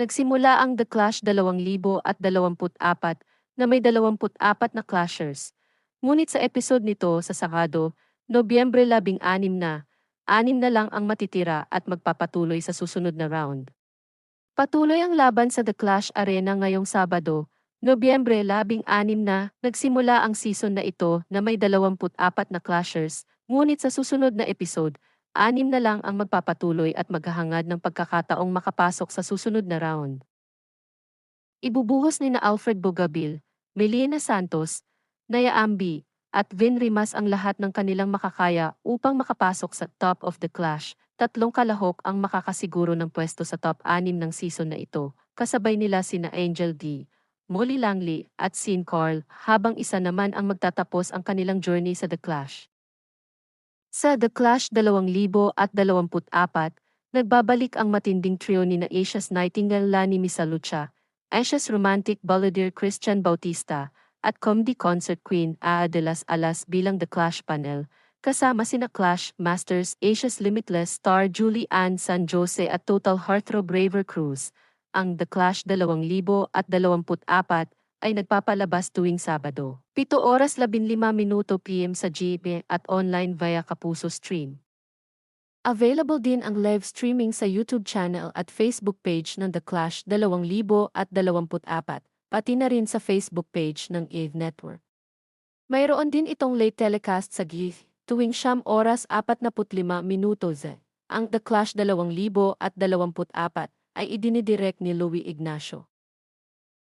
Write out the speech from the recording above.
Nagsimula ang The Clash 2024 na may 24 na clashers. Ngunit sa episode nito sa Sakado, Nobyembre 16 na, anim na lang ang matitira at magpapatuloy sa susunod na round. Patuloy ang laban sa The Clash Arena ngayong Sabado, Nobyembre 16 na, nagsimula ang season na ito na may 24 na clashers, ngunit sa susunod na episode, anim na lang ang magpapatuloy at maghahangad ng pagkakataong makapasok sa susunod na round. Ibubuhos ni na Alfred Bogabil, Melina Santos, Naya Ambi, at Vin Rimas ang lahat ng kanilang makakaya upang makapasok sa top of the clash. Tatlong kalahok ang makakasiguro ng pwesto sa top 6 ng season na ito, kasabay nila sina Angel D, Molly Langley at Sean Carl, habang isa naman ang magtatapos ang kanilang journey sa The Clash. Sa The Clash 2024, nagbabalik ang matinding trio ni na Asia's Nightingale Lani Misalucha, Asia's Romantic Balladeer Christian Bautista, at Comedy Concert Queen Aa de las Alas bilang The Clash panel, kasama sina Clash Masters, Asia's Limitless Star Julie Ann San Jose at Total Heartthrob Braver Cruz. Ang The Clash 2024 ay nagpapalabas tuwing Sabado. 7 oras 15 minuto PM sa GB at online via Kapuso Stream. Available din ang live streaming sa YouTube channel at Facebook page ng The Clash 2024, pati na rin sa Facebook page ng AVE Network. Mayroon din itong late telecast sa GIF tuwing siyam oras 45 minuto Z. Ang The Clash 2024 ay idinidirect ni Louie Ignacio.